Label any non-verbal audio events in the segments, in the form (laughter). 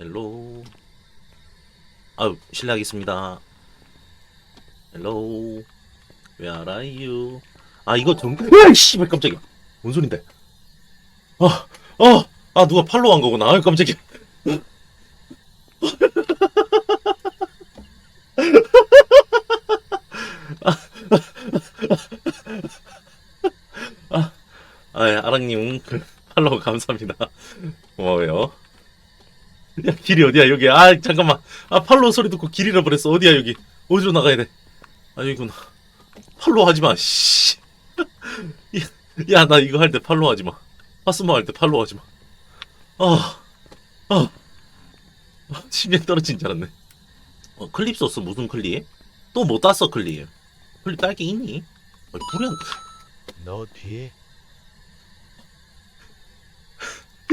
헬로. 아유, 실례하겠습니다. 헬로. Where are you? 아, 이거 정, 으이, 씨발, 깜짝이야. 뭔 소린데? 아, 아, 아, 누가 팔로우 한 거구나. 아유, 깜짝이야. 아, 아, 예, 아랑님, 그, 팔로우 감사합니다. 고마워요. 야, (laughs) 길이 어디야, 여기. 아, 잠깐만. 아, 팔로우 소리 듣고 길 잃어버렸어. 어디야, 여기. 어디로 나가야 돼? 아, 여기구나. 팔로우 하지 마, 씨. (laughs) 야, 나 이거 할 때 팔로우 하지 마. 파스모 할때 팔로우 하지 마. 아, 아. 아, 심장 떨어진 줄 알았네. 어, 클립 썼어, 무슨 클립? 또 못 땄어, 클립. 클립 딸 게 있니? 아니, 불이 안, 너 뒤에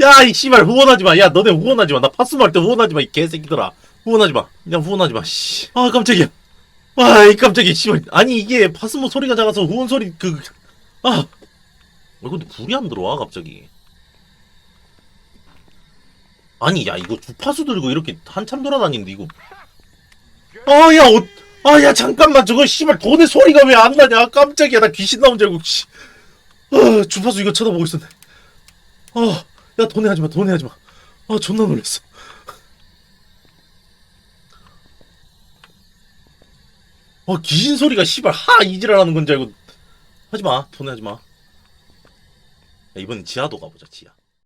야, 이 씨발 후원하지 마. 야, 너네 후원하지 마. 나 파스모 할때 후원하지 마. 이 개새끼들아. 후원하지 마. 그냥 후원하지 마. 씨. 아, 깜짝이야. 아, 이 깜짝이야. 씨발. 아니, 이게 파스모 소리가 작아서 후원 소리 그 아. 어, 근데 불이 안 들어와, 갑자기. 아니, 야, 이거 주파수 들고 이렇게 한참 돌아다니는데 이거. 아, 야, 어, 아, 야, 잠깐만. 저거 씨발 돈의 소리가 왜 안 나냐? 아, 깜짝이야. 나 귀신 나온 줄 알고 씨. 아, 주파수 이거 쳐다보고 있었네. 아. 야 돈에 하지마 돈에 하지마. 아 존나 놀랬어. 어 귀신 소리가 씨발 하 이지랄하는 건줄 알고 하지마 돈에 하지마. 야, 이번엔 지하도 가보자 지하